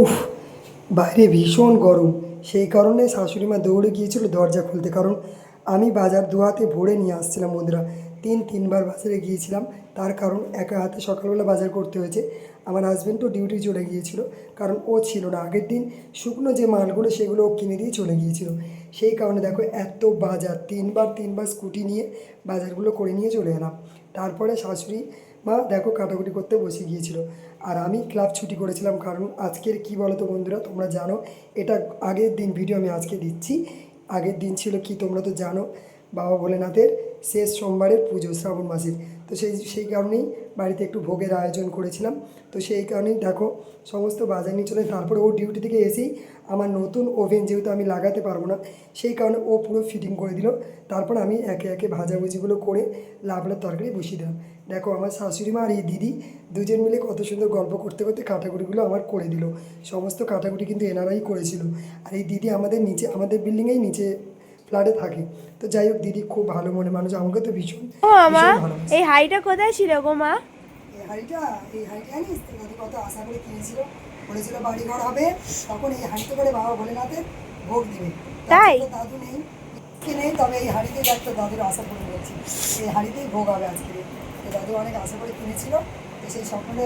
উফ, বাইরে ভীষণ গরম। সেই কারণে শাশুড়ি মা দৌড়ে গিয়েছিল দরজা খুলতে। কারণ আমি বাজার দুহাতে ভরে নিয়ে আসছিলাম বন্ধুরা। তিন, তিনবার বাজারে গিয়েছিলাম। তার কারণ একা হাতে সকালবেলা বাজার করতে হয়েছে। আমার হাজব্যান্ড তো ডিউটি চলে গিয়েছিল, কারণ ও ছিল না। আগের দিন শুকনো যে মালগুলো সেগুলো ও কিনে দিয়ে চলে গিয়েছিল। সেই কারণে দেখো এত বাজার, তিনবার তিনবার স্কুটি নিয়ে বাজারগুলো করে নিয়ে চলে এলাম। তারপরে শাশুড়ি মা দেখো কাটাকুটি করতে বসে গিয়েছিল। আর আমি ক্লাব ছুটি করেছিলাম, কারণ আজকের কি বলো তো বন্ধুরা, তোমরা জানো, এটা আগের দিন ভিডিও আমি আজকে দিচ্ছি। আগের দিন ছিল কি তোমরা তো জানো, বাবা ভোলেনাথের শেষ সোমবারের পুজো, শ্রাবণ মাসের। তো সেই সেই কারণেই বাড়িতে একটু ভোগের আয়োজন করেছিলাম। তো সেই কারণেই দেখো, সমস্ত বাজার নিয়ে চলে তারপরে ও ডিউটি থেকে এসেই আমার নতুন ওভেন যেহেতু আমি লাগাতে পারব না, সেই কারণে ও পুরো ফিটিং করে দিল। তারপর আমি একে একে ভাজাভুজিগুলো করে লাভলার তরকারি বসিয়ে দিলাম। দেখো আমার শাশুড়ি মা আর এই দিদি দুজন মিলে কত সুন্দর গল্প করতে করতে কাটাকুটিগুলো আমার করে দিল। সমস্ত কাটাকুটি কিন্তু এনারাই করেছিল। আর এই দিদি আমাদের নিচে, আমাদের বিল্ডিংয়েই নিচে ফ্ল্যাটে থাকি। তো যাই হোক দিদি খুব ভালো মনে মানুষ আমাকে তো ভীষণ ও মা এই হাড়িটা কোথায় ছিল গো মা? এই হাঁড়িটা এই হাঁড়িটা জানিস দাদু কত আশা করে কিনেছিল। বলেছিল বাড়ি ঘর হবে তখন এই হাঁড়িতে করে বাবা ভোলেনাথের ভোগ দিবে। তাই? দাদু নেই কি নেই তবে এই হাঁড়িতে দেখতো দাদুর আশা করে বলছি এই হাঁড়িতেই ভোগ হবে আজকে। তো দাদু অনেক আশা করে কিনেছিল তো সেই স্বপ্নটা।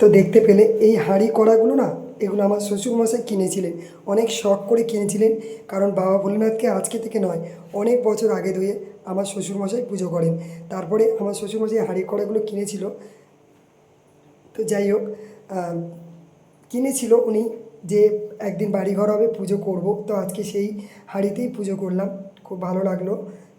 তো দেখতে পেলে এই হাঁড়ি কড়াগুলো না এগুলো আমার শ্বশুরমশাই কিনেছিলেন। অনেক শখ করে কিনেছিলেন, কারণ বাবা ভোলেনাথকে আজকে থেকে নয়, অনেক বছর আগে ধুয়ে আমার শ্বশুরমশাই পুজো করেন। তারপরে আমার শ্বশুরমশাই হাঁড়ি কড়াগুলো কিনেছিল। তো যাই হোক কিনেছিল উনি যে একদিন বাড়িঘর হবে, পুজো করব। তো আজকে সেই হাঁড়িতেই পুজো করলাম। খুব ভালো লাগল।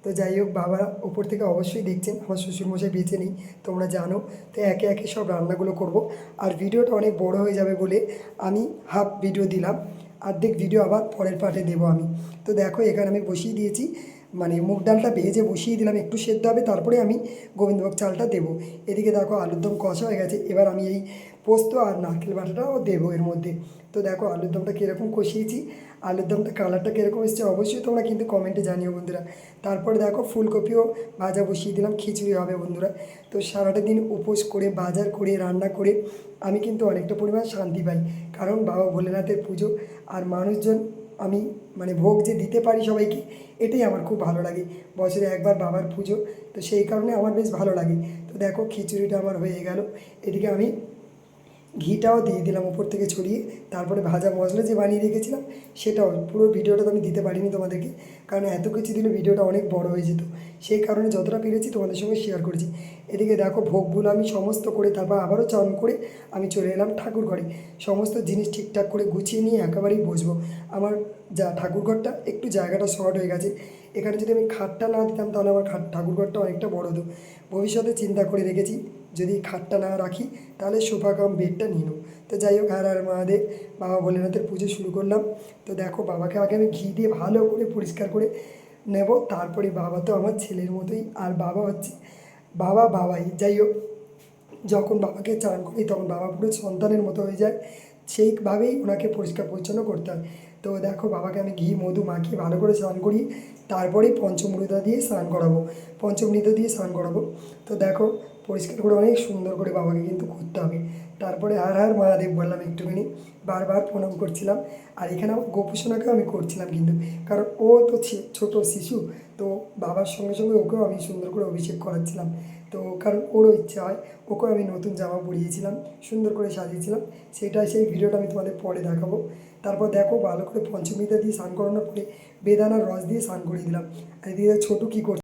তো যাই হোক বাবা ওপর থেকে অবশ্যই দেখছেন, আমার শ্বশুরমশাই বেঁচে নেই, তোমরা জানো। তো একে একে সব রান্নাগুলো করব। আর ভিডিওটা অনেক বড় হয়ে যাবে বলে আমি হাফ ভিডিও দিলাম। অর্ধেক ভিডিও আবার পরের পার্টে দেবো আমি। তো দেখো, এখানে আমি বসিয়ে দিয়েছি। মানে মুগ ডালটা ভেজে বসিয়ে দিলাম, একটু সেদ্ধ হবে, তারপরে আমি গোবিন্দভোগ চালটা দেবো। এদিকে দেখো, আলুর দম কষা হয়ে গেছে। এবার আমি এই পোস্ত আর নারকেল বাটাটাও দেবো এর মধ্যে। তো দেখো, আলুর দমটা কীরকম কষিয়েছি। আলুর দমটা কালারটা কীরকম এসছে অবশ্যই তোমরা কিন্তু কমেন্টে জানিও বন্ধুরা। তারপরে দেখো ফুলকপিও ভাজা বসিয়ে দিলাম, খিচুড়ি হবে বন্ধুরা। তো সারাটা দিন উপোস করে, বাজার করে, রান্না করে আমি কিন্তু অনেকটা পরিমাণ শান্তি পাই। কারণ বাবা ভোলেনাথের পুজো আর মানুষজন আমি মানে ভোগ যে দিতে পারি সবাইকে, এটাই আমার খুব ভালো লাগে। বছরে একবার বাবার পুজো, তো সেই কারণে আমার বেশ ভালো লাগে। তো দেখো খিচুড়িটা আমার হয়ে গেল। এদিকে আমি ঘিটাও দিয়ে দিলাম উপর থেকে ছড়িয়ে, তারপরে ভাজা মশলা যে বানিয়ে রেখেছিলাম, সেটাও। পুরো ভিডিওটা তো আমি দিতে পারিনি তোমাদেরকে, কারণ এত কিছু দিলে ভিডিওটা অনেক বড় হয়ে যেত। সেই কারণে যতটা পেরেছি তোমাদের সঙ্গে শেয়ার করেছি। এদিকে দেখো ভোগগুলো আমি সমস্ত করে তারপর আবারও চান করে আমি চলে এলাম ঠাকুর ঘরে। সমস্ত জিনিস ঠিকঠাক করে গুছিয়ে নিয়ে একেবারেই বসবো। আমার যা ঠাকুর ঘরটা, একটু জায়গাটা শর্ট হয়ে গেছে। এখানে যদি আমি খাটটা না দিতাম, তাহলে আমার খাট ঠাকুর ঘরটা অনেকটা বড় হতো। ভবিষ্যতে চিন্তা করে রেখেছি যদি খাটটা না রাখি, তাহলে সোফা কাম বেডটা নিয়ে তো যাই হোক আর আর মহাদেব, বাবা ভোলেনাথের পুজো শুরু করলাম। তো দেখো, বাবাকে আগে আমি ঘি দিয়ে ভালো করে পরিষ্কার করে নেব। তারপরে বাবা তো আমার ছেলের মতোই, আর বাবা হচ্ছে, বাবা বাবাই। যাই হোক, যখন বাবাকে চান করি, তখন বাবা পুরো সন্তানের মতো হয়ে যায়। সেইভাবেই ওনাকে পরিষ্কার পরিচ্ছন্ন করতে হয়। তো দেখো, বাবাকে আমি ঘি, মধু মাখিয়ে ভালো করে স্নান করি তারপরেই পঞ্চমৃতা দিয়ে স্নান করাবো। পঞ্চমৃতা দিয়ে স্নান করাবো। তো দেখো, পরিষ্কার করে অনেক সুন্দর করে বাবাকে কিন্তু করতে হবে। তারপরে আর আর মহাদেব বললাম একটুখানি, বারবার প্রণাম করছিলাম। আর এখানে আমার গোপুসোনাকেও আমি করছিলাম কিন্তু। কারণ ও তো ছোট শিশু, তো বাবার সঙ্গে সঙ্গে ওকেও আমি সুন্দর করে অভিষেক করাচ্ছিলাম। তো কারণ ওরও ইচ্ছা হয়, ওকেও আমি নতুন জামা পরিয়েছিলাম, সুন্দর করে সাজিয়েছিলাম। সেটা সেই ভিডিওটা আমি তোমাদের পরে দেখাবো। তারপর দেখো, ভালো করে পঞ্চমীতে দিয়ে স্নান করানোর পরে বেদানার রস দিয়ে স্নান করিয়ে দিলাম আর এদিকে ছোটো কী করছে